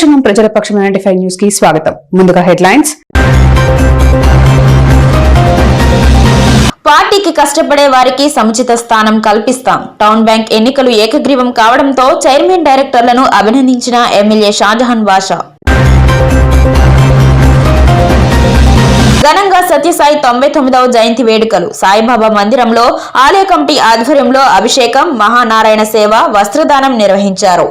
ప్రతిక్షణం ప్రజల పక్షం నైన్టీ ఫైవ్ న్యూస్కి స్వాగతం. ముందుగా హెడ్లైన్స్. పార్టీకి కష్టపడే వారికి సముచిత స్థానం కల్పిస్తాం. టౌన్ బ్యాంక్ ఎన్నికలు ఏకగ్రీవం కావడంతో చైర్మన్ డైరెక్టర్లను అభినందించిన ఎమ్మెల్యే షాజహాన్ బాషా. ఘనంగా సత్యసాయి తొంభై తొమ్మిదవ జయంతి వేడుకలు. సాయిబాబా మందిరంలో ఆలయ కమిటీ ఆధ్వర్యంలో అభిషేకం మహానారాయణ సేవ వస్త్రదానం నిర్వహించారు.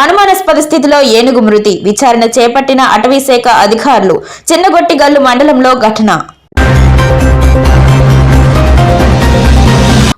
అనుమానాస్పద స్థితిలో ఏనుగు మృతి. విచారణ చేపట్టిన అటవీశాఖ అధికారులు చిన్నగొట్టిగల్లు మండలంలో ఘటన.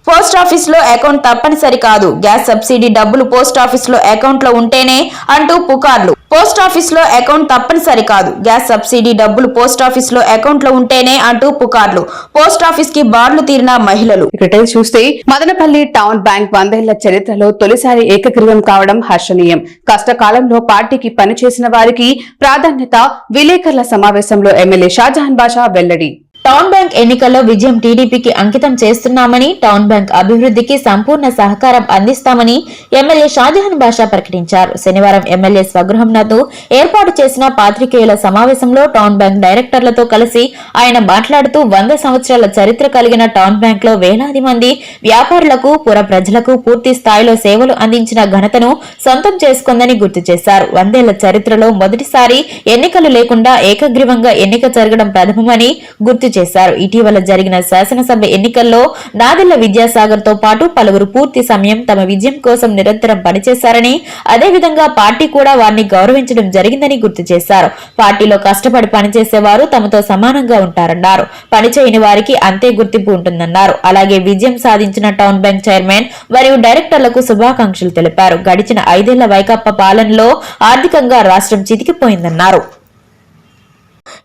పోస్ట్ ఆఫీస్లో అకౌంట్ తప్పనిసరి కాదు. గ్యాస్ సబ్సిడీ డబ్బులు పోస్ట్ ఆఫీస్లో అకౌంట్లో ఉంటేనే అంటూ పుకార్లు. పోస్ట్ ఆఫీస్లో అకౌంట్ తప్పనిసరి కాదు. గ్యాస్ సబ్సిడీ డబ్బులు పోస్ట్ ఆఫీస్లో అకౌంట్లో ఉంటేనే అంటూ పుకార్లు. పోస్ట్ ఆఫీస్కి బార్లు తీరిన మహిళలు. ఇక్కడ చూస్తే మదనపల్లి టౌన్ బ్యాంక్ వందేళ్ళ చరిత్రలో తొలిసారి ఏకగ్రీవం కావడం హర్షణీయం. కష్టకాలంలో పార్టీకి పనిచేసిన వారికి ప్రాధాన్యత విలేకరుల సమావేశంలో ఎమ్మెల్యే షాజహాన్ బాషా వెల్లడి. టౌన్ బ్యాంక్ ఎన్నికల్లో విజయం టీడీపీకి అంకితం చేస్తున్నామని టౌన్ బ్యాంక్ అభివృద్ధికి సంపూర్ణ సహకారం అందిస్తామని ఎమ్మెల్యే షాజహాన్ బాషా ప్రకటించారు. శనివారం ఎమ్మెల్యే స్వగృహం నందు ఏర్పాటు చేసిన పాత్రికేయుల సమావేశంలో టౌన్ బ్యాంక్ డైరెక్టర్లతో కలిసి ఆయన మాట్లాడుతూ వంద సంవత్సరాల చరిత్ర కలిగిన టౌన్ బ్యాంక్లో వేలాది మంది వ్యాపారులకు పుర ప్రజలకు పూర్తి స్థాయిలో సేవలు అందించిన ఘనతను సొంతం చేసుకుందని గుర్తు చేశారు. వందేళ్ళ చరిత్రలో మొదటిసారి ఎన్నికలు లేకుండా ఏకగ్రీవంగా ఎన్నిక జరగడం ప్రథమమని గుర్తు చేశారు. ఇటీవల జరిగిన శాసనసభ ఎన్నికల్లో నాదెళ్ళ విద్యాసాగర్తో పాటు పలువురు పూర్తి సమయం తమ విజయం కోసం నిరంతరం పనిచేశారని అదేవిధంగా పార్టీ కూడా వారిని గౌరవించడం జరిగిందని గుర్తు చేశారు. పార్టీలో కష్టపడి పనిచేసేవారు తమతో సమానంగా ఉంటారన్నారు. పనిచేయని వారికి అంతే గుర్తింపు ఉంటుందన్నారు. అలాగే విజయం సాధించిన టౌన్ బ్యాంక్ చైర్మన్ మరియు డైరెక్టర్లకు శుభాకాంక్షలు తెలిపారు. గడిచిన ఐదేళ్ళ వైకాపా పాలనలో ఆర్థికంగా రాష్ట్రం చితికిపోయిందన్నారు.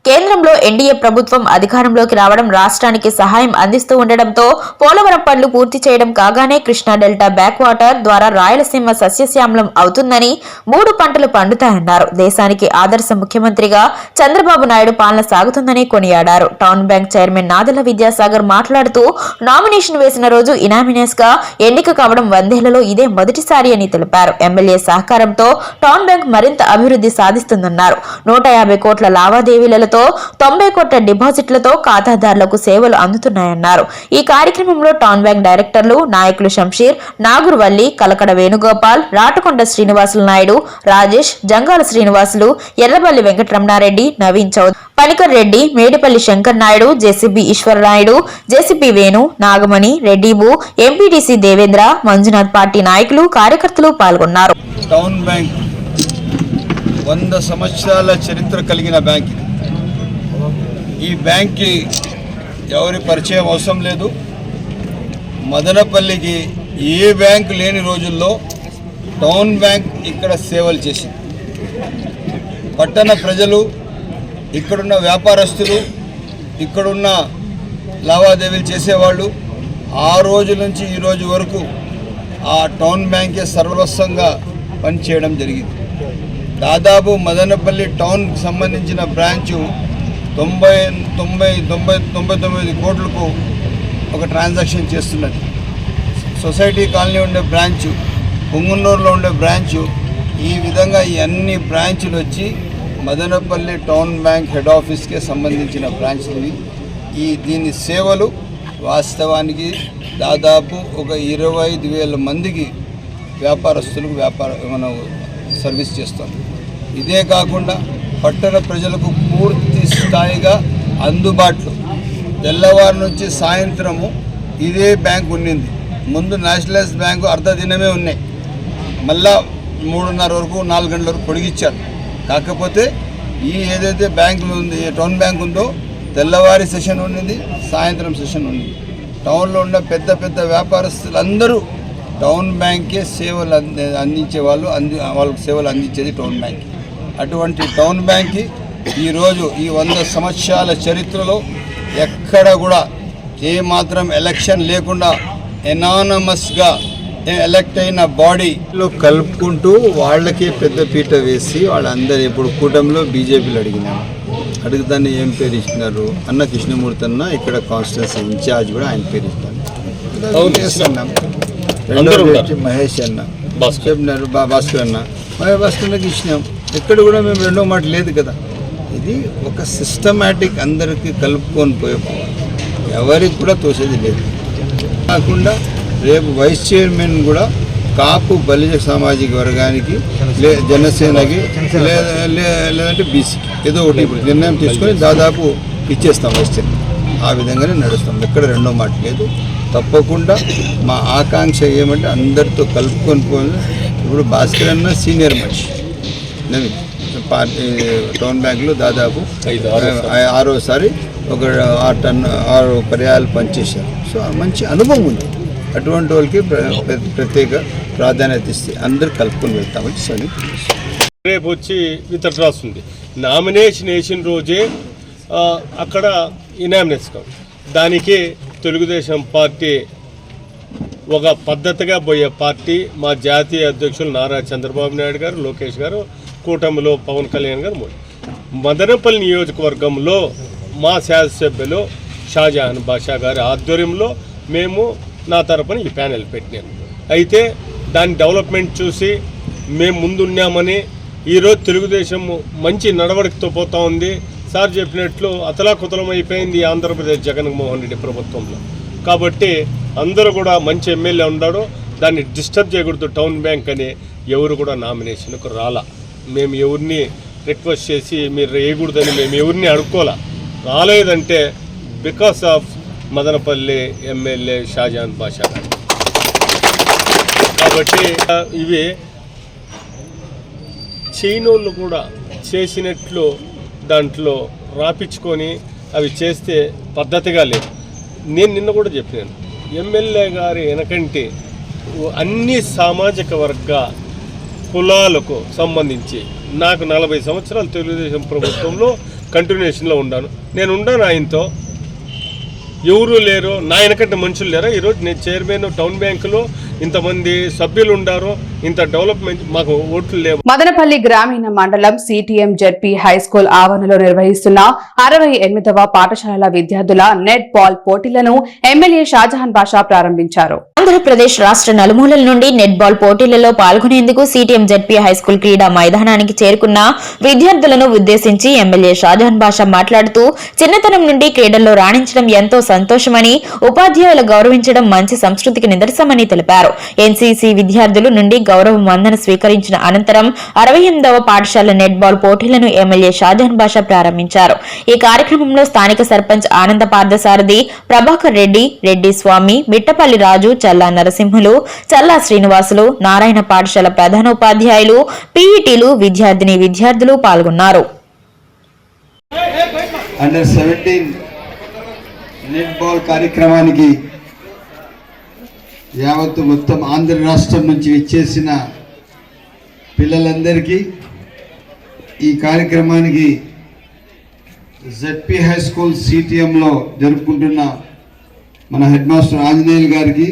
కేంద్రంలో ఎన్డీఏ ప్రభుత్వం అధికారంలోకి రావడం రాష్ట్రానికి సహాయం అందిస్తూ ఉండడంతో పోలవరం పనులు పూర్తి చేయడం కాగానే కృష్ణా డెల్టా బ్యాక్ వాటర్ ద్వారా రాయలసీమ సస్యశ్యామలం అవుతుందని మూడు పంటలు పండుతాయన్నారు. దేశానికి ఆదర్శ ముఖ్యమంత్రిగా చంద్రబాబు నాయుడు పాలన సాగుతుందని కొనియాడారు. Town bank chairman Nadala Vidyasagar మాట్లాడుతూ నామినేషన్ వేసిన రోజు ఇనామినేస్గా ఎన్నిక కావడం వందేళ్ళలో ఇదే మొదటిసారి అని తెలిపారు. ఎమ్మెల్యే సహకారంతో టౌన్ బ్యాంక్ మరింత అభివృద్ధి సాధిస్తుందన్నారు. నూట యాభై కోట్ల లావాదేవీలతో తొంభై కోట్ల డిపాజిట్లతో ఖాతాదారులకు సేవలు అందుతున్నాయన్నారు. ఈ కార్యక్రమంలో టౌన్ బ్యాంక్ డైరెక్టర్లు నాయకులు శంషీర్ నాగురువల్లి కలకడ వేణుగోపాల్ రాటకొండ శ్రీనివాసులు నాయుడు రాజేష్ జంగాల శ్రీనివాసులు ఎర్రబల్లి వెంకటరమణారెడ్డి నవీన్ చౌదరి పనికర్ రెడ్డి మేడిపల్లి శంకర్ నాయుడు జేసీబీ ఈశ్వరనాయుడు జేసీపీ వేణు నాగమణి రెడ్డిబు ఎంపీటీసీ దేవేంద్ర మంజునాథ్ పార్టీ నాయకులు కార్యకర్తలు పాల్గొన్నారు. టౌన్ బ్యాంక్ వంద సంవత్సరాల చరిత్ర కలిగిన బ్యాంక్ ఇది. ఈ బ్యాంక్కి ఎవరి పరిచయం అవసరం లేదు. మదనపల్లికి ఏ బ్యాంక్ లేని రోజుల్లో టౌన్ బ్యాంక్ ఇక్కడ సేవలు చేసింది. పట్టణ ప్రజలు ఇక్కడున్న వ్యాపారస్తులు ఇక్కడున్న లావాదేవీలు చేసేవాళ్ళు ఆ రోజు నుంచి ఈ రోజు వరకు ఆ టౌన్ బ్యాంకే సర్వస్వంగా పనిచేయడం జరిగింది. దాదాపు మదనపల్లి టౌన్కి సంబంధించిన బ్రాంచు తొంభై తొంభై తొంభై తొంభై తొమ్మిది కోట్లకు ఒక ట్రాన్సాక్షన్ చేస్తున్నది. సొసైటీ కాలనీ ఉండే బ్రాంచు పొంగునూరులో ఉండే బ్రాంచు ఈ విధంగా ఈ అన్ని బ్రాంచులు వచ్చి మదనపల్లి టౌన్ బ్యాంక్ హెడ్ ఆఫీస్కే సంబంధించిన బ్రాంచ్లు ఈ దీని సేవలు వాస్తవానికి దాదాపు ఒక ఇరవై ఐదు వేల మందికి వ్యాపారస్తులకు వ్యాపార మనం సర్వీస్ చేస్తాం. ఇదే కాకుండా పట్టణ ప్రజలకు పూర్తి స్థాయిగా అందుబాటులో. తెల్లవారు నుంచి సాయంత్రము ఇదే బ్యాంక్ ఉండింది ముందు నేషనలైజ్ బ్యాంకు అర్ధదినమే ఉన్నాయి. మళ్ళా మూడున్నర వరకు నాలుగు గంటల వరకు పొడిగిచ్చారు. కాకపోతే ఈ ఏదైతే బ్యాంకులు ఉంది టౌన్ బ్యాంక్ ఉందో తెల్లవారి సెషన్ ఉండింది సాయంత్రం సెషన్ ఉంది టౌన్లో ఉన్న పెద్ద పెద్ద వ్యాపారస్తులందరూ టౌన్ బ్యాంకే సేవలు అంది అందించే వాళ్ళు అంది వాళ్ళకి సేవలు అందించేది టౌన్ బ్యాంక్. అటువంటి టౌన్ బ్యాంక్కి ఈరోజు ఈ వంద సంవత్సరాల చరిత్రలో ఎక్కడ కూడా ఏ మాత్రం ఎలక్షన్ లేకుండా ఎనానమస్గా ఎలక్ట్ అయిన బాడీలో కలుపుకుంటూ వాళ్ళకే పెద్ద పీట వేసి వాళ్ళందరూ ఇప్పుడు కూటమిలో బీజేపీలు అడిగినాము అడుగుతానే ఏం పేరు ఇచ్చినారు? అన్న కృష్ణమూర్తి అన్న ఇక్కడ కాన్స్టిట్యూన్సీ ఇన్ఛార్జ్ కూడా ఆయన పేరు ఇస్తాను మహేష్ అన్న. భాస్కర్. చెప్పినారు బా భాస్కర్ అన్న. మా భాస్కర్కి ఇచ్చినాం. ఎక్కడ కూడా మేము రెండో మాట లేదు కదా. ఇది ఒక సిస్టమేటిక్ అందరికీ కలుపుకొని పోయే పోవాలి ఎవరికి కూడా తోసేది లేదు. కాకుండా రేపు వైస్ చైర్మన్ కూడా కాపు బలిజ సామాజిక వర్గానికి లే జనసేనకి లేదంటే బీసీకి ఏదో ఒకటి ఇప్పుడు నిర్ణయం తీసుకొని దాదాపు ఇచ్చేస్తాం వైస్ చైర్మన్ ఆ విధంగానే నడుస్తాం. ఎక్కడ రెండో మాట లేదు. తప్పకుండా మా ఆకాంక్ష ఏమంటే అందరితో కలుపుకొని పోయి ఇప్పుడు భాస్కర్ అన్న సీనియర్ మనిషి. పార్టీ టౌన్ బ్యాంక్లో దాదాపు ఆరోసారి ఒక ఆరు టన్ ఆరు పర్యాలు పనిచేశారు. సో మంచి అనుభవం ఉంది. అటువంటి వాళ్ళకి ప్ర- ప్ర- ప్రత్యేక ప్రాధాన్యత ఇస్తే అందరు కలుపుకొని వెళ్తామని సరే. రేపు వచ్చి విత్డ్రాస్ ఉంది నామినేషన్ వేసిన రోజే అక్కడ ఇనామినేషన్ దానికి తెలుగుదేశం పార్టీ ఒక పద్ధతిగా పోయే పార్టీ మా జాతీయ అధ్యక్షులు నారా చంద్రబాబు నాయుడు గారు లోకేష్ గారు కూటమిలో పవన్ కళ్యాణ్ గారు మోడీ. మదనపల్లి నియోజకవర్గంలో మా శాసనసభ్యులు షాజహాన్ బాషా గారి ఆధ్వర్యంలో మేము నా తరపున ఈ ప్యానెల్ పెట్టినాను అయితే దాని డెవలప్మెంట్ చూసి మేము ముందున్నామని ఈరోజు తెలుగుదేశం మంచి నడవడికతో పోతా ఉంది. సార్ చెప్పినట్లు అతలాకుతలం అయిపోయింది ఈ ఆంధ్రప్రదేశ్ జగన్మోహన్ రెడ్డి ప్రభుత్వంలో. కాబట్టి అందరూ కూడా మంచి ఎమ్మెల్యే ఉన్నాడు దాన్ని డిస్టర్బ్ చేయకూడదు. టౌన్ బ్యాంక్ అని ఎవరు కూడా నామినేషన్కు రాలా. మేము ఎవరిని రిక్వెస్ట్ చేసి మీరు వేయకూడదని మేము ఎవరిని అడుక్కోలే. రాలేదంటే because of Madanapalli MLA Shahjahan Basha కాబట్టి ఇవి చైనోళ్ళు కూడా చేసినట్లు దాంట్లో రాపించుకొని అవి చేస్తే పద్ధతిగా లేదు. నేను నిన్న కూడా చెప్పాను ఎమ్మెల్యే గారి వెనకంటే అన్ని సామాజిక వర్గ కులాలకు సంబంధించి నాకు నలభై సంవత్సరాలు తెలుగుదేశం ప్రభుత్వంలో కంటిన్యూషన్లో ఉన్నాను. నేను ఉన్నాను ఆయనతో. ఎవరు లేరు నా వెనకంటే మనుషులు లేరా? ఈరోజు నేను చైర్మన్ టౌన్ బ్యాంకులో ఇంతమంది సభ్యులు ఉండారు. ఇంత డెవలప్మెంట్ మాకు ఓట్లు లేవు. మదనపల్లి గ్రామీణ మండలం సిటిఎం జెడ్పీ హై స్కూల్ ఆవరణలో నిర్వహిస్తున్న అరవై ఎనిమిదవ పాఠశాలల విద్యార్థుల నెట్ బాల్ పోటీలను ఎమ్మెల్యే షాజహాన్ బాషా ప్రారంభించారు. ఆంధ్రప్రదేశ్ రాష్ట్ర నలుమూలల నుండి నెట్ బాల్ పోటీలలో పాల్గొనేందుకు సిటిఎం జడ్పీ హైస్కూల్ క్రీడా మైదానానికి చేరుకున్న విద్యార్థులను ఉద్దేశించి ఎమ్మెల్యే షాజహాన్ బాషా మాట్లాడుతూ చిన్నతనం నుండి క్రీడల్లో రాణించడం ఎంతో సంతోషమని ఉపాధ్యాయులు గౌరవించడం మంచి సంస్కృతికి నిదర్శనమని తెలిపారు. ఎన్సీసీ విద్యార్థుల నుండి గౌరవ వందన స్వీకరించిన అనంతరం అరవై ఎనిమిదవ పాఠశాల నెట్ బాల్ పోటీలను ఎమ్మెల్యే షాజహాన్ బాషా ప్రారంభించారు. ఈ కార్యక్రమంలో స్థానిక సర్పంచ్ ఆనంద పార్థసారథి ప్రభాకర్ రెడ్డి రెడ్డి స్వామి మిట్టపల్లి రాజు చల్లా నరసింహులు చల్లా శ్రీనివాసులు నారాయణ పాఠశాల ప్రధానోపాధ్యాయులు పీఈటీలు విద్యార్థిని విద్యార్థులు పాల్గొన్నారు. అండర్ సెవెంటీన్ నెట్ బాల్ కార్యక్రమానికి యావత్తు మొత్తం ఆంధ్ర రాష్ట్రం నుంచి ఇచ్చేసిన పిల్లలందరికీ ఈ కార్యక్రమానికి జెడ్పీ హై స్కూల్ సిటిఎంలో జరుపుకుంటున్న మన హెడ్ మాస్టర్ ఆంజనేయులు గారికి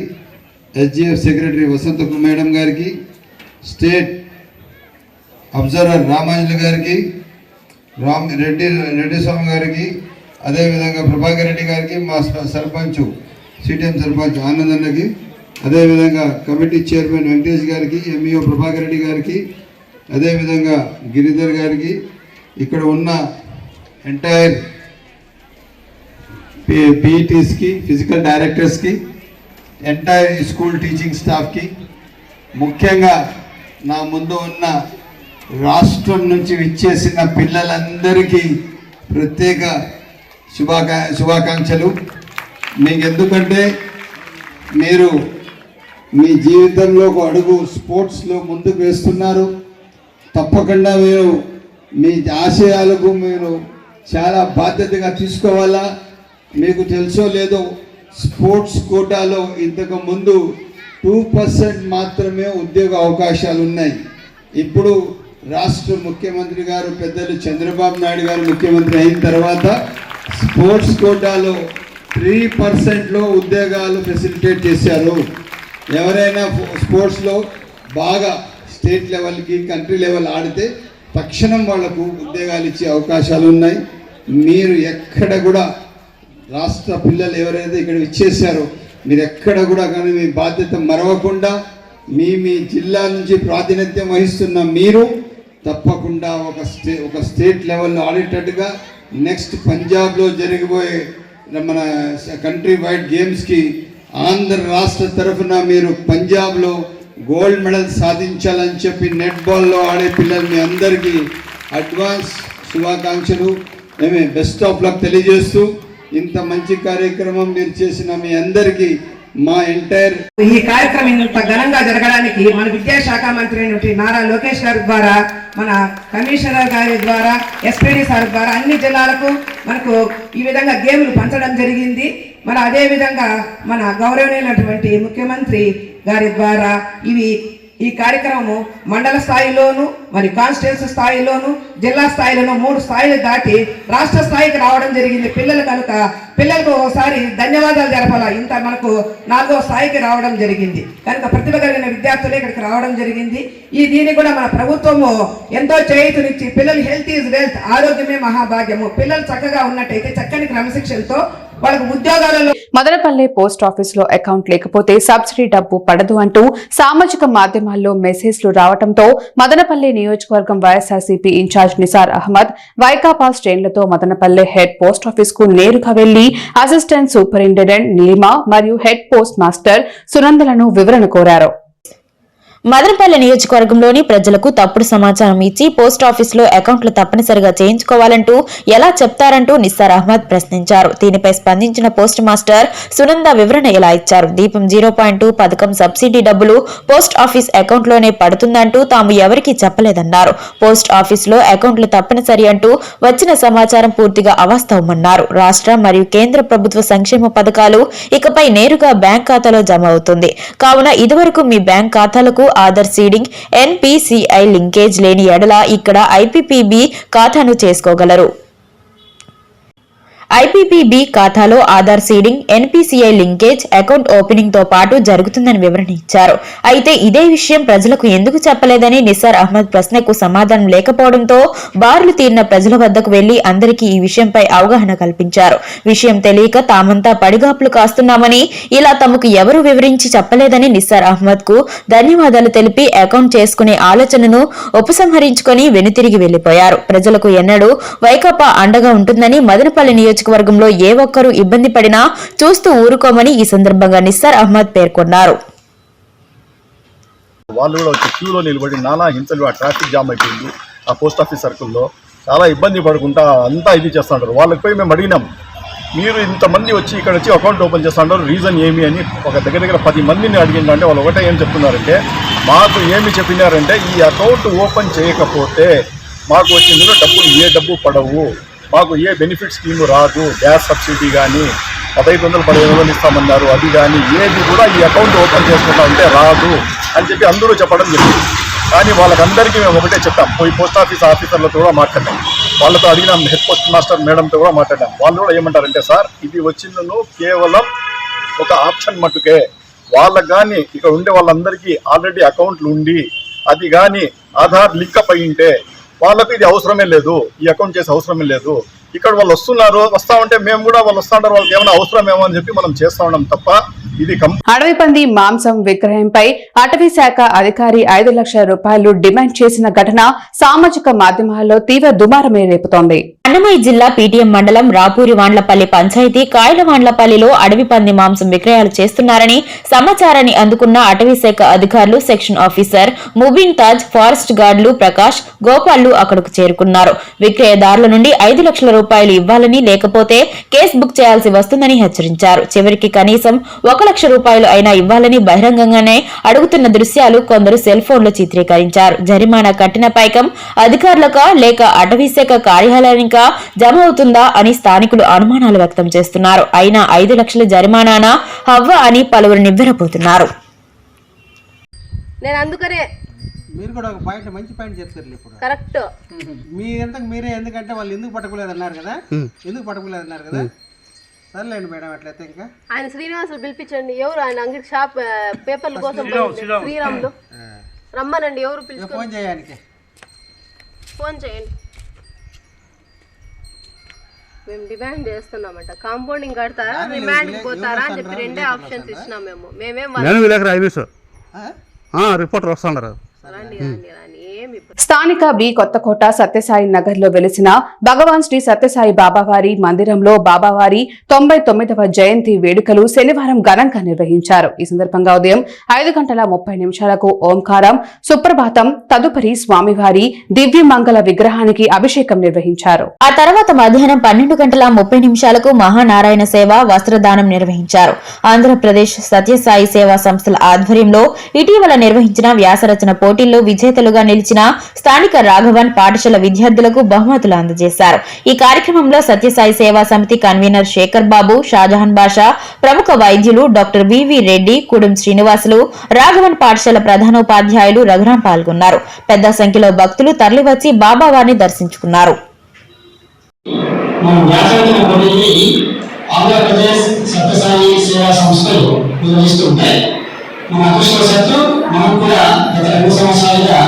ఎస్జిఎఫ్ సెక్రటరీ వసంత మేడం గారికి స్టేట్ అబ్జర్వర్ రామాంజలి గారికి రామ్ రెడ్డి రెడ్డి స్వామి గారికి అదేవిధంగా ప్రభాకర్ రెడ్డి గారికి మా స- సర్పంచ్ సిటిఎం సర్పంచ్ ఆనంద్ అన్నకి అదేవిధంగా కమిటీ చైర్మన్ వెంకటేష్ గారికి ఎంఈఓ ప్రభాకర్ రెడ్డి గారికి అదేవిధంగా గిరిధర్ గారికి ఇక్కడ ఉన్న ఎంటైర్ పీఈటీస్కి ఫిజికల్ డైరెక్టర్స్కి ఎంటైర్ స్కూల్ టీచింగ్ స్టాఫ్కి ముఖ్యంగా నా ముందు ఉన్న రాష్ట్రం నుంచి విచ్చేసిన పిల్లలందరికీ ప్రత్యేక శుభాకా శుభాకాంక్షలు. మీకు ఎందుకంటే మీరు మీ జీవితంలో ఒక అడుగు స్పోర్ట్స్లో ముందుకు వేస్తున్నారు. తప్పకుండా మీరు మీ ఆశయాలకు మీరు చాలా బాధ్యతగా తీసుకోవాలా? మీకు తెలుసో లేదో స్పోర్ట్స్ కోటాలో ఇంతకు ముందు టూ పర్సెంట్ మాత్రమే ఉద్యోగ అవకాశాలు ఉన్నాయి. ఇప్పుడు రాష్ట్ర ముఖ్యమంత్రి గారు పెద్దలు చంద్రబాబు నాయుడు గారు ముఖ్యమంత్రి అయిన తర్వాత స్పోర్ట్స్ కోటాలో త్రీ పర్సెంట్లో ఉద్యోగాలు ఫెసిలిటేట్ చేశారు. ఎవరైనా స్పోర్ట్స్లో బాగా స్టేట్ లెవెల్కి కంట్రీ లెవెల్ ఆడితే తక్షణం వాళ్ళకు ఉద్యోగాలు ఇచ్చే అవకాశాలు ఉన్నాయి. మీరు ఎక్కడ కూడా రాష్ట్ర పిల్లలు ఎవరైతే ఇక్కడ ఇచ్చేసారో మీరు ఎక్కడ కూడా కానీ మీ బాధ్యత మరవకుండా మీ మీ జిల్లా నుంచి ప్రాతినిధ్యం వహిస్తున్న మీరు తప్పకుండా ఒక స్టే ఒక స్టేట్ లెవెల్లో ఆడేటట్టుగా నెక్స్ట్ పంజాబ్లో జరిగిపోయే మన కంట్రీ వైడ్ గేమ్స్కి ఆంధ్ర రాష్ట్ర తరఫున మీరు పంజాబ్లో గోల్డ్ మెడల్ సాధించాలని చెప్పి నెట్ బాల్లో ఆడే పిల్లలు మీ అందరికీ అడ్వాన్స్ శుభాకాంక్షలు. మేమే బెస్ట్ ఆఫ్ లక్ తెలియజేస్తూ ఇంత మంచి కార్యక్రమం మీరు చేసిన మీ అందరికీ మా ఎంటైర్ ఈ కార్యక్రమం ఇంత ఘనంగా జరగడానికి మన విద్యాశాఖ మంత్రి అయినటువంటి నారా లోకేష్ గారి ద్వారా మన కమిషనర్ గారి ద్వారా ఎస్పీడీ సార్ ద్వారా అన్ని జిల్లాలకు మనకు ఈ విధంగా గేమ్లు పంచడం జరిగింది. మన అదే విధంగా మన గౌరవనీయులైనటువంటి ముఖ్యమంత్రి గారి ద్వారా ఇవి ఈ కార్యక్రమము మండల స్థాయిలోను మరి కాన్స్టిట్యూన్సీ స్థాయిలోను జిల్లా స్థాయిలోను మూడు స్థాయిలు దాటి రాష్ట్ర స్థాయికి రావడం జరిగింది. పిల్లలు కనుక పిల్లలకు ఒకసారి ధన్యవాదాలు జరపాల? ఇంత మనకు నాలుగో స్థాయికి రావడం జరిగింది. కనుక ప్రతిభ కలిగిన విద్యార్థులు ఇక్కడికి రావడం జరిగింది. ఈ దీన్ని కూడా మన ప్రభుత్వము ఎంతో చేయుతునిచ్చి పిల్లలు హెల్త్ ఈజ్ వెల్త్ ఆరోగ్యమే మహాభాగ్యము. పిల్లలు చక్కగా ఉన్నట్టయితే చక్కని క్రమశిక్షణతో ఉద్యోగాలలో మదనపల్లె పోస్ట్ ఆఫీస్లో అకౌంట్ లేకపోతే సబ్సిడీ డబ్బు పడదు అంటూ సామాజిక మాధ్యమాల్లో మెసేజ్లు రావడంతో మదనపల్లె నియోజకవర్గం వైఎస్ఆర్సీపీ ఇన్ఛార్జ్ నిసార్ అహ్మద్ వైకాపా శ్రేణులతో మదనపల్లె హెడ్ పోస్ట్ ఆఫీస్కు నేరుగా వెళ్ళి అసిస్టెంట్ సూపరింటెండెంట్ నీలిమ మరియు హెడ్ పోస్ట్ మాస్టర్ సునందలను వివరణ కోరారు. మదనపల్లె నియోజకవర్గంలోని ప్రజలకు తప్పుడు సమాచారం ఇచ్చి పోస్ట్ ఆఫీసులో అకౌంట్లు తప్పనిసరిగా చేయించుకోవాలంటూ ఎలా చెప్తారంటూ నిస్సార్ అహ్మద్ ప్రశ్నించారు. దీనిపై స్పందించిన పోస్ట్ మాస్టర్ సునంద వివరణ ఇలా ఇచ్చారు? దీపం జీరో పాయింట్ టూ పథకం సబ్సిడీ డబ్బులు పోస్ట్ ఆఫీస్ అకౌంట్లోనే పడుతుందంటూ తాము ఎవరికీ చెప్పలేదన్నారు. పోస్ట్ ఆఫీసులో అకౌంట్లు తప్పనిసరి అంటూ వచ్చిన సమాచారం పూర్తిగా అవాస్తవమన్నారు. రాష్ట్ర మరియు కేంద్ర ప్రభుత్వ సంక్షేమ పథకాలు ఇకపై నేరుగా బ్యాంక్ ఖాతాలో జమ అవుతుంది. కావున ఇదివరకు మీ బ్యాంక్ ఖాతాలకు ఆధార్ సీడింగ్ ఎన్పిసిఐ లింకేజ్ లేని ఎడల ఇక్కడ ఐపీపీబీ ఖాతాను చేసుకోగలరు. ఐపీపీబీ ఖాతాలో Aadhaar seeding NPCI linkage account ఓపెనింగ్తో పాటు జరుగుతుందని వివరణ ఇచ్చారు. అయితే ఇదే విషయం ప్రజలకు ఎందుకు చెప్పలేదని నిసార్ అహ్మద్ ప్రశ్నకు సమాధానం లేకపోవడంతో బారులు తీరిన ప్రజల వద్దకు వెళ్ళి అందరికీ ఈ విషయంపై అవగాహన కల్పించారు. విషయం తెలియక తామంతా పడిగాపులు కాస్తున్నామని ఇలా తమకు ఎవరు వివరించి చెప్పలేదని నిసార్ అహ్మద్కు ధన్యవాదాలు తెలిపి అకౌంట్ చేసుకునే ఆలోచనను ఉపసంహరించుకొని వెనుతిరిగి వెళ్ళిపోయారు ప్రజలకు ఎన్నడూ వైకాపా అండగా ఉంటుందని మదనపల్లి నియోజకవర్గంలో ఏ ఒక్కరూ ఇబ్బంది పడినా చూస్తూ ఊరుకోమని ఈ సందర్భంగా నిస్సార్ అహ్మద్ పేర్కొన్నారు. వాళ్ళు కూడా వచ్చి క్యూలో నిలబడి నానా హింసలు ఆ ట్రాఫిక్ జామ్ అయిపోయింది ఆ పోస్ట్ ఆఫీస్ సర్కిల్లో చాలా ఇబ్బంది పడుకుంటా అంతా ఇది చేస్తుంటారు వాళ్ళకి పోయి మేము అడిగినాం మీరు ఇంతమంది వచ్చి ఇక్కడ వచ్చి అకౌంట్ ఓపెన్ చేస్తుంటారు రీజన్ ఏమి అని ఒక దగ్గర దగ్గర పది మందిని అడిగిందంటే వాళ్ళు ఒకటే ఏం చెప్తున్నారంటే మాకు ఏమి చెప్పినారంటే ఈ అకౌంట్ ఓపెన్ చేయకపోతే మాకు వచ్చిందిలో డబ్బులు ఏ డబ్బు పడవు. మాకు ఏ బెనిఫిట్ స్కీమ్ రాదు గ్యాస్ సబ్సిడీ కానీ పదహైదు వందలు పదిహేను వందలు ఇస్తామన్నారు అది కానీ ఏది కూడా ఈ అకౌంట్ ఓపెన్ చేసుకుంటా ఉంటే రాదు అని చెప్పి అందరూ చెప్పడం జరిగింది. కానీ వాళ్ళకందరికీ మేము ఒకటే చెప్పాం పోయి పోస్ట్ ఆఫీస్ ఆఫీసర్లతో కూడా మాట్లాడాం. వాళ్ళతో అడిగినాం హెడ్ పోస్ట్ మాస్టర్ మేడంతో కూడా మాట్లాడాం. వాళ్ళు కూడా ఏమంటారంటే సార్ ఇది వచ్చిందను కేవలం ఒక ఆప్షన్ మట్టుకే వాళ్ళకు కానీ ఇక్కడ ఉండే వాళ్ళందరికీ ఆల్రెడీ అకౌంట్లు ఉండి అది కానీ ఆధార్ లింక్ అప్ అయి ఉంటే వాళ్ళకు ఇది అవసరమే లేదు ఈ అకౌంట్ చేసే అవసరమే లేదు. ఇక్కడ వాళ్ళు వస్తున్నారు వస్తా ఉంటే మేము కూడా వాళ్ళు వస్తా ఉంటారు వాళ్ళకి ఏమైనా అవసరమేమో అని చెప్పి మనం చేస్తా ఉన్నాం తప్ప ఇది అడవి పంది మాంసం విక్రయంపై అటవీ శాఖ అధికారి ఐదు లక్షల రూపాయలు డిమాండ్ చేసిన ఘటన సామాజిక మాధ్యమాల్లో తీవ్ర దుమారమే రేపుతోంది. అన్నమయ్య జిల్లా పీటీఎం మండలం రాపూరి వాండ్లపల్లి పంచాయతీ కాయల వాండ్లపల్లిలో అడవి పంది మాంసం విక్రయాలు చేస్తున్నారని సమాచారాన్ని అందుకున్న అటవీశాఖ అధికారులు section officer Mubin Taj forest గార్డులు Prakash గోపాల్లు అక్కడకు చేరుకున్నారు. విక్రయదారుల నుండి ఐదు లక్షల రూపాయలు ఇవ్వాలని లేకపోతే కేసు బుక్ చేయాల్సి వస్తుందని హెచ్చరించారు. చివరికి కనీసం ఒక లక్ష రూపాయలు అయినా ఇవ్వాలని బహిరంగంగానే అడుగుతున్న దృశ్యాలు కొందరు సెల్ ఫోన్లో చిత్రీకరించారు. జరిమానా కట్టిన పైకం అధికారులక లేక అటవీశాఖ కార్యాలయానికి కార్యాలయానికా జమ అవుతుందా అని స్థానికులు అనుమానాలు వ్యక్తం చేస్తున్నారు. అయినా ఐదు లక్షల జరిమానానా హవ్వ అని పలువురు నివ్వెరపోతున్నారు. నేను అందుకనే మీరు కూడా ఒక పాయింట్ మంచి పాయింట్ చెప్తారు ఇప్పుడు. కరెక్ట్. మీ ఎంతకు మీరే ఎందుకంటే వాళ్ళు ఎందుకు పట్టుకోలేదు అన్నారు కదా ఎందుకు పట్టుకోలేదు అన్నారు కదా సర్లేండి మేడం అట్లయితే ఇంకా. ఆయన శ్రీనివాసులు పిలిపించండి. ఎవరు ఆయన అంగడి షాప్ పేపర్ల కోసం. శ్రీరాములు. రమ్మనండి ఎవరు ఇక పిలుచుకో ఫోన్ చేయడానికి. ఫోన్ చేయండి. మేము డిమాండ్ చేస్తున్నామంట కాంపౌండింగ్ కడతారా విలే- పోతారా అని చెప్పి? రెండే ఆప్షన్స్? ఇచ్చినాం మేము మేమేం నేను విలేకరు ఆ? రిపోర్టర్ రండి రండి రండి స్థానిక బి కొత్తకోట సత్యసాయి నగర్లో వెలిసిన భగవాన్ శ్రీ సత్యసాయి బాబావారి మందిరంలో బాబావారి తొంభై తొమ్మిదవ జయంతి వేడుకలు శనివారం ఘనంగా నిర్వహించారు. ఈ సందర్భంగా ఉదయం ఐదు గంటల ముప్పై నిమిషాలకు ఓంకారం సుప్రభాతం తదుపరి స్వామివారి దివ్యమంగళ విగ్రహానికి అభిషేకం నిర్వహించారు. ఆ తర్వాత మధ్యాహ్నం పన్నెండు గంటల ముప్పై నిమిషాలకు మహానారాయణ సేవ వస్త్రదానం నిర్వహించారు. ఆంధ్రప్రదేశ్ సత్యసాయి సేవా సంస్థల ఆధ్వర్యంలో ఇటీవల నిర్వహించిన వ్యాసరచన పోటీల్లో విజేతలుగా నిలిచిన స్థానిక రాఘవన్ పాఠశాల విద్యార్థులకు బహుమతులు అందజేశారు. ఈ కార్యక్రమంలో సత్యసాయి సేవా సమితి కన్వీనర్ శేఖర్ బాబు షాజహాన్ బాషా ప్రముఖ వైద్యులు డాక్టర్ వివి రెడ్డి కుడుం శ్రీనివాసులు రాఘవన్ పాఠశాల ప్రధానోపాధ్యాయులు రఘురాం పాల్గొన్నారు. పెద్ద సంఖ్యలో భక్తులు తరలివచ్చి బాబావారిని దర్శించుకున్నారు. ఆంధ్రప్రదేశ్ సత్యసాయి సేవా సంస్థలు నిర్వహిస్తూ మన అదృష్టవశాత్తు మనం కూడా గత రెండు సంవత్సరాలుగా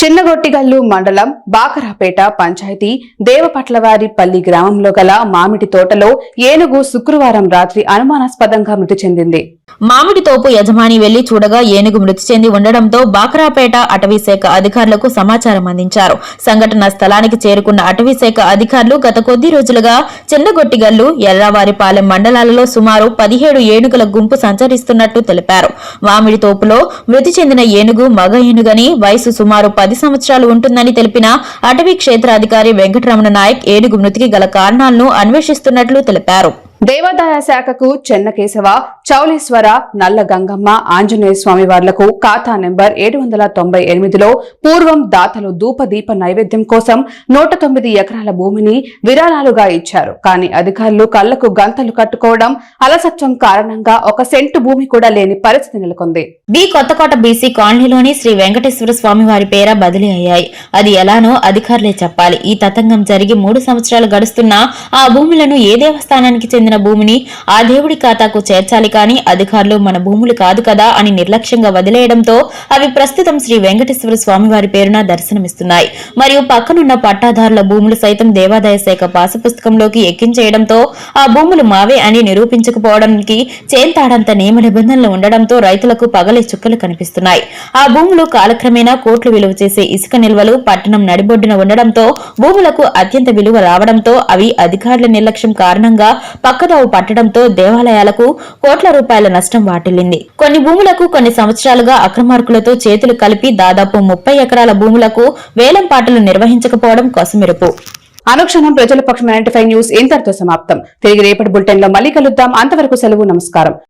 చిన్నగొట్టిగల్లు మండలం బాకరాపేట పంచాయతీ దేవపట్లవారిపల్లి గ్రామంలో గల మామిడి తోటలో ఏనుగు శుక్రవారం రాత్రి అనుమానాస్పదంగా మృతి చెందింది. మామిడి తోపు యజమాని వెళ్ళి చూడగా ఏనుగు మృతి చెంది ఉండడంతో బాకరాపేట అటవీశాఖ అధికారులకు సమాచారం అందించారు. సంఘటన స్థలానికి చేరుకున్న అటవీశాఖ అధికారులు గత కొద్ది రోజులుగా చిన్నగొట్టిగల్లు ఎర్రవారిపాలెం మండలాలలో సుమారు పదిహేడు ఏనుగుల గుంపు సంచరిస్తున్నట్టు తెలిపారు. మామిడి తోపులో మృతి చెందిన ఏనుగు మగ ఏనుగని వయసు సుమారు పది సంవత్సరాలు ఉంటుందని తెలిపిన అటవీ క్షేత్రాధికారి వెంకటరమణ నాయక్ ఏనుగు మృతికి గల కారణాలను అన్వేషిస్తున్నట్లు తెలిపారు. దేవాదాయ శాఖకు చెన్నకేశవ చౌలేశ్వర నల్ల గంగమ్మ ఆంజనేయ స్వామి వార్లకు ఖాతా నెంబర్ ఏడు వందల తొంభై ఎనిమిదిలో పూర్వం దాతలు ధూపదీప నైవేద్యం కోసం నూట తొమ్మిది ఎకరాల భూమిని విరాళాలుగా ఇచ్చారు. కానీ అధికారులు కళ్ళకు గంతలు కట్టుకోవడం అలసత్వం కారణంగా ఒక సెంటు భూమి కూడా లేని పరిస్థితి నెలకొంది. బి కొత్తకోట బీసీ కాలనీలోని శ్రీ వెంకటేశ్వర స్వామి వారి పేర బదిలీ అయ్యాయి. అది ఎలానో అధికారులే చెప్పాలి. ఈ తతంగం జరిగి మూడు సంవత్సరాలు గడుస్తున్నా ఆ భూములను ఏ దేవస్థానానికి చెందిన భూమిని ఆ దేవుడి ఖాతాకు చేర్చాలి కానీ అధికారులు మన భూములు కాదు కదా అని నిర్లక్ష్యంగా వదిలేయడంతో అవి ప్రస్తుతం శ్రీ వెంకటేశ్వర స్వామి వారి పేరున దర్శనమిస్తున్నాయి. మరియు పక్కనున్న పట్టాదారుల భూములు సైతం దేవాదాయ శాఖ పాసపుస్తకంలోకి ఎక్కించేయడంతో ఆ భూములు మావే అని నిరూపించకపోవడానికి చేంతాడంత నియమ నిబంధనలు ఉండడంతో రైతులకు పగలే చుక్కలు కనిపిస్తున్నాయి. ఆ భూములు కాలక్రమేణా కోట్లు విలువ చేసే ఇసుక నిల్వలు పట్టణం నడిబొడ్డున ఉండడంతో భూములకు అత్యంత విలువ రావడంతో అవి అధికారుల నిర్లక్ష్యం కారణంగా పక్కదోవ పట్టడంతో దేవాలయాలకు కోట్ల కోట్ల రూపాయల నష్టం వాటిల్లింది. కొన్ని భూములకు కొన్ని సంవత్సరాలుగా అక్రమార్కులతో చేతులు కలిపి దాదాపు ముప్పై ఎకరాల భూములకు వేలం పాటలు నిర్వహించకపోవడం కొసమెరుపు. అనుక్షణం ప్రజల పక్షం నైన్టీ ఫైవ్ న్యూస్ ఇంతటితో సమాప్తం. తిరిగి రేపటి బులెటిన్లో మళ్ళీ కలుద్దాం. అంతవరకు సెలవు నమస్కారం.